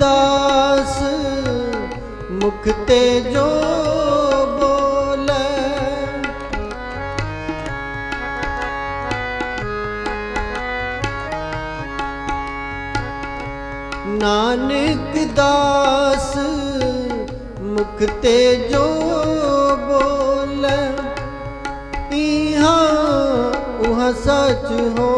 ਦਾਸ ਮੁਖ ਤੇ ਜੋ ਬੋਲੇ ਨਾਨਕ ਦਾਸ ਮੁਖ ਤੇ ਜੋ ਬੋਲੇ ਇਹਾਂ ਉਹ ਸੱਚ ਹੋ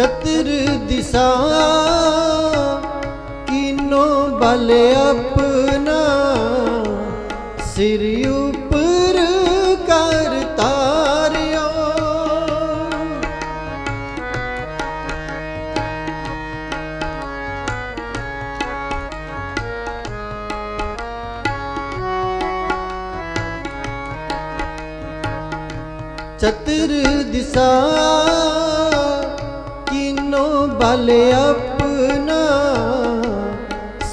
ਚਤੁਰ ਦਿਸ਼ਾ ਕੀਨੋ ਬਲ ਆਪਣਾ ਸਿਰ ਉਪਰ ਕਰ ਤਾਰਿਓ। ਚਤੁਰ ਦਿਸ਼ਾ ਬਲ ਆਪਣਾ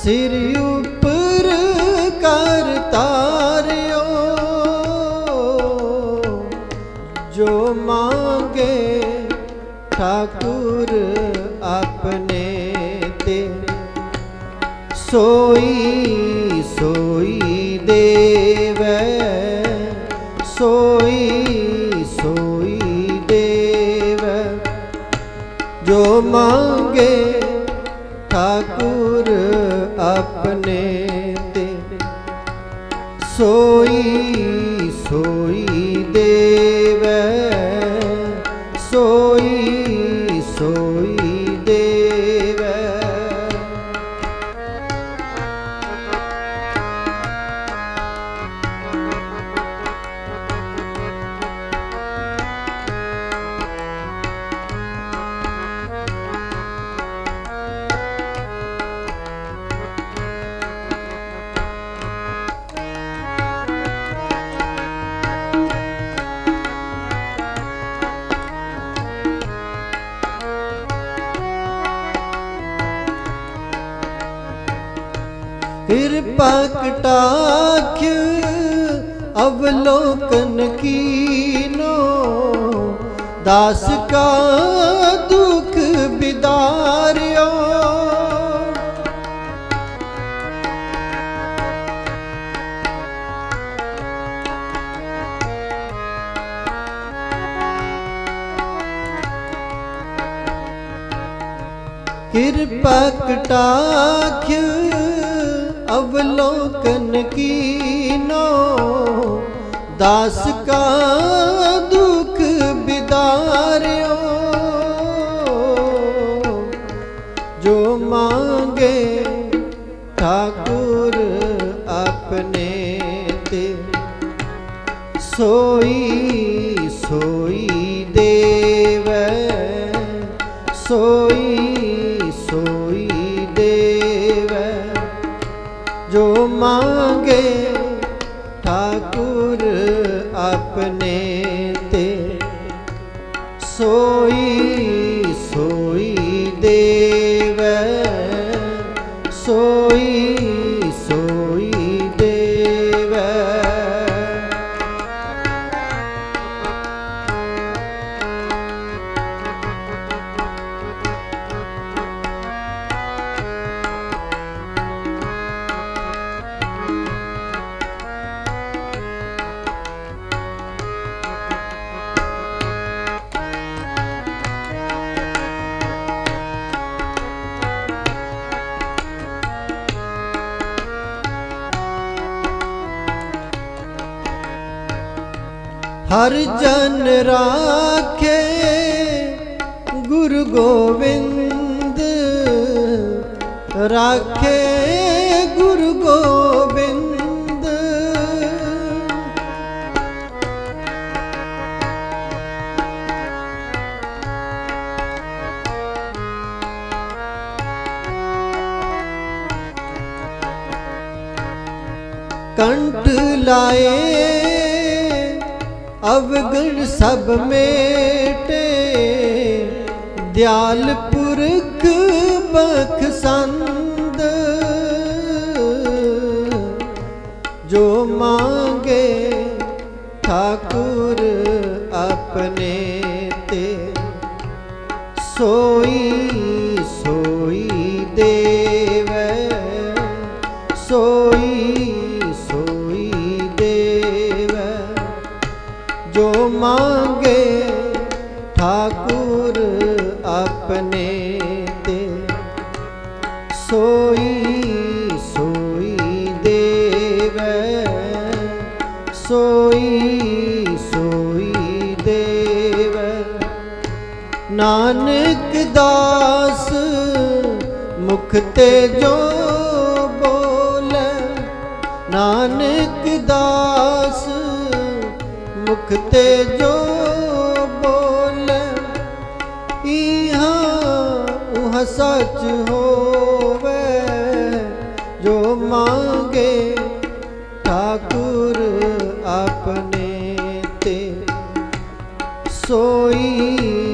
ਸਿਰ ਉਪਰ ਕਰ ਤਾਰਿਓ। ਜੋ ਮੰਗੇ ਠਾਕੁਰ ਆਪਣੇ ਤੇ, ਸੋਈ ਸੋਈ ਦੇਵੈ, ਸੋਈ ਜੋ ਮੰਗੇ ਠਾਕੁਰ ਆਪਣੇ ਤੇ। ਸੋਈ ਸੋਈ ਦੇ ਕਿਰਪਾ ਕਟਾਖ ਅਵਲੋਕਨ ਕੀਨੋ ਦਾਸ ਕਾ ਦੁਖ ਬਿਦਾਰਿਓ। ਕਿਰਪਾ ਕਟਾਖ ਅਵਲੋਕਨ ਕੀਨੋ ਦਾਸ ਕਾ ਦੁਖ ਬਿਦਾਰਿਓ ਜੋ ਮੰਗੇ ਠਾਕੁਰ ਆਪਣੇ ਤੇ ਸੋਈ ਸੋਈ ਦੇਵੈ ਸੋਈ ਸੋਈ ਹਰ ਜਨ ਰਾਖੇ ਗੁਰੂ ਗੋਬਿੰਦ। ਰਾਖੇ ਗੁਰੂ ਗੋਬਿੰਦ। ਕੰਟ ਲਾਏ ਅਵਗਣ ਸਭ ਮੇਟੇ ਦਿਆਲ ਪੁਰਖ ਬਖਸੰਦ ਜੋ ਮੰਗੇ ਠਾਕੁਰ ਆਪਣੇ ਤੇ ਸੋਈ ਸੋਈ ਜੋ ਮੰਗੇ ਠਾਕੁਰ ਆਪਣੇ ਤੇ। ਸੋਈ ਸੋਈ ਦੇਵੈ, ਸੋਈ ਸੋਈ ਦੇਵੈ। ਨਾਨਕ ਦਾਸ ਮੁਖ ਤੇ ਜੋ ਬੋਲੇ, ਨਾਨਕ ਦਾਸ ਮੁਖ ਤੇ ਜੋ ਬੋਲੇ ਇਹਾ ਉਹ ਸੱਚ ਹੋਵੇ ਜੋ ਮੰਗੇ ਠਾਕੁਰ ਆਪਣੇ ਤੇ ਸੋਈ ਸੋਈ